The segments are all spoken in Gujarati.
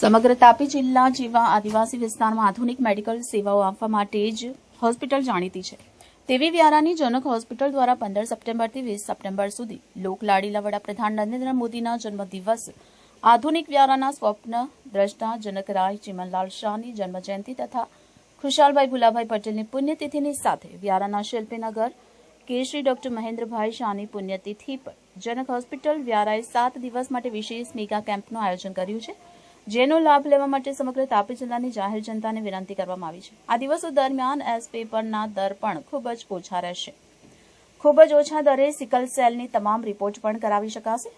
સમગ્ર તાપી જિલ્લા જેવા આદિવાસી વિસ્તારમાં આધુનિક મેડિકલ સેવાઓ આપવા માટે જ હોસ્પિટલ જાણીતી છે. તેવી વ્યારાની જનક હોસ્પિટલ દ્વારા પંદર સપ્ટેમ્બરથી વીસ સપ્ટેમ્બર સુધી લોકલાડીલા વડાપ્રધાન નરેન્દ્ર મોદીના જન્મદિવસ, આધુનિક વ્યારાના સ્વપ્ન, દ્રષ્ટા જનકરાય ચિમનલાલ શાહની જન્મજયંતિ તથા ખુશાલભાઈ ભુલાભાઈ પટેલની પુણ્યતિથિની સાથે વ્યારાના શિલ્પીનગર કેશરી ડોક્ટર મહેન્દ્રભાઈ શાહની પુણ્યતિથિ પર જનક હોસ્પિટલ વ્યારાએ સાત દિવસ માટે વિશેષ મેગા કેમ્પનું આયોજન કર્યું છે. જેનો લાભ લેવા માટે સમગ્ર તાપી જિલ્લાની જાહેર જનતાને વિનંતી કરવામાં આવી છે. આ દિવસો દરમિયાન એસ પેપરના દર પણ ખૂબ જ ઓછા રહેશે. ખૂબ જ ઓછા દરે સિકલ સેલની તમામ રિપોર્ટ પણ કરાવી શકાશે.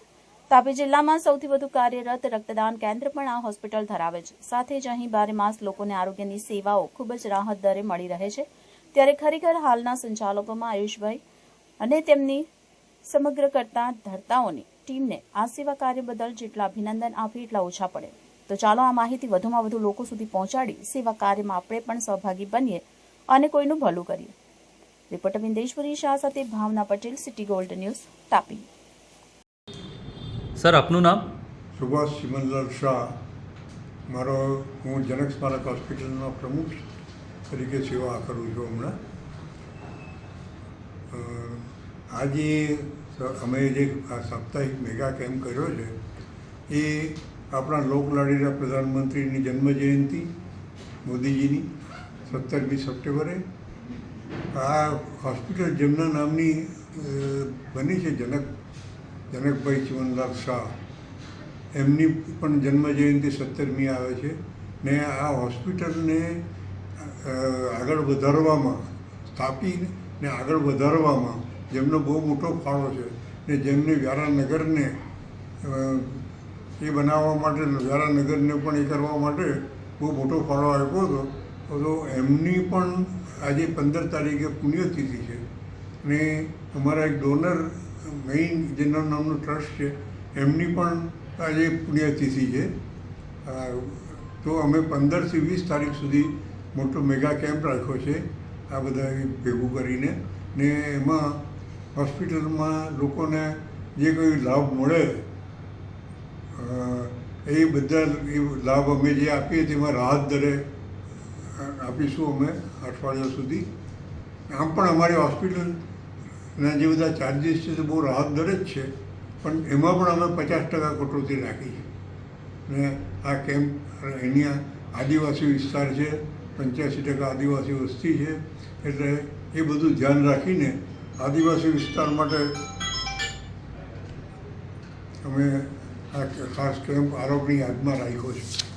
તાપી જિલ્લામાં સૌથી વધુ કાર્યરત રક્તદાન કેન્દ્ર પણ આ હોસ્પિટલ ધરાવે છે. સાથે જ અહીં બારે માસ લોકોને આરોગ્યની સેવાઓ ખૂબ જ રાહત દરે મળી રહે છે. ત્યારે ખરેખર હાલના સંચાલકોમાં આયુષભાઈ અને તેમની સમગ્ર કરતા ધરતાઓની ટીમને આ સેવા કાર્ય બદલ જેટલા અભિનંદન આપી, એટલા ઓછા પડે. તો ચાલો આ માહિતી વધુમાં વધુ લોકો સુધી પહોંચાડી સેવા કાર્યમાં આપણે પણ સહભાગી બનીએ અને કોઈનું ભલું કરીએ. રિપોર્ટર વિંદેશ્વરી શાહ સાથે Bhavana Patel city gold news Tapi. Sir આપનું નામ? સુભાષ સિમનલાલ શાહ. મારો હું જનક સ્મારક હોસ્પિટલનો પ્રમુખ તરીકે સેવા કરું છું હમણાં. આજે અમે જે આ સાપ્તાહિક મેગા કેમ્પ કર્યો છે એ આપણા લોકલાડીના પ્રધાનમંત્રીની જન્મજયંતિ મોદીજીની સત્તરમી સપ્ટેમ્બરે. આ હોસ્પિટલ જેમના નામની બની છે જનક, જનકભાઈ ચિમનલાલ શાહ. એમની પણ જન્મજયંતિ સત્તરમી આવે છે. ને આ હોસ્પિટલને આગળ વધારવામાં સ્થાપીને આગળ વધારવામાં જેમનો બહુ મોટો ફાળો છે ને જેમને વ્યારાનગરને એ બનાવવા માટે વ્યારાનગરને પણ એ કરવા માટે બહુ મોટો ફાળો આપ્યો હતો. તો એમની પણ આજે પંદર તારીખે પુણ્યતિથિ છે. ને અમારા એક ડોનર મેઇન જેના નામનું ટ્રસ્ટ છે, એમની પણ આજે પુણ્યતિથિ છે. તો અમે પંદરથી વીસ તારીખ સુધી મોટો મેગા કેમ્પ રાખ્યો છે. આ બધા ભેગું કરીને. ને એમાં હોસ્પિટલમાં લોકોને જે કોઈ લાભ મળે એ બધા એ લાભ અમે જે આપીએ તેમાં રાહત દરે આપીશું અમે અઠવાડિયા સુધી. આમ પણ અમારી હોસ્પિટલના જે બધા ચાર્જીસ છે તે બહુ રાહત દરે જ છે. પણ એમાં પણ અમે પચાસ ટકા કટોતી રાખી છે. ને આ કેમ્પ એની આદિવાસી વિસ્તાર છે, પંચ્યાસી ટકા આદિવાસી વસ્તી છે, એટલે એ બધું ધ્યાન રાખીને આદિવાસી વિસ્તાર માટે અમે આ ખાસ કેમ્પ આરોપની યાદમાં રાખ્યો છે.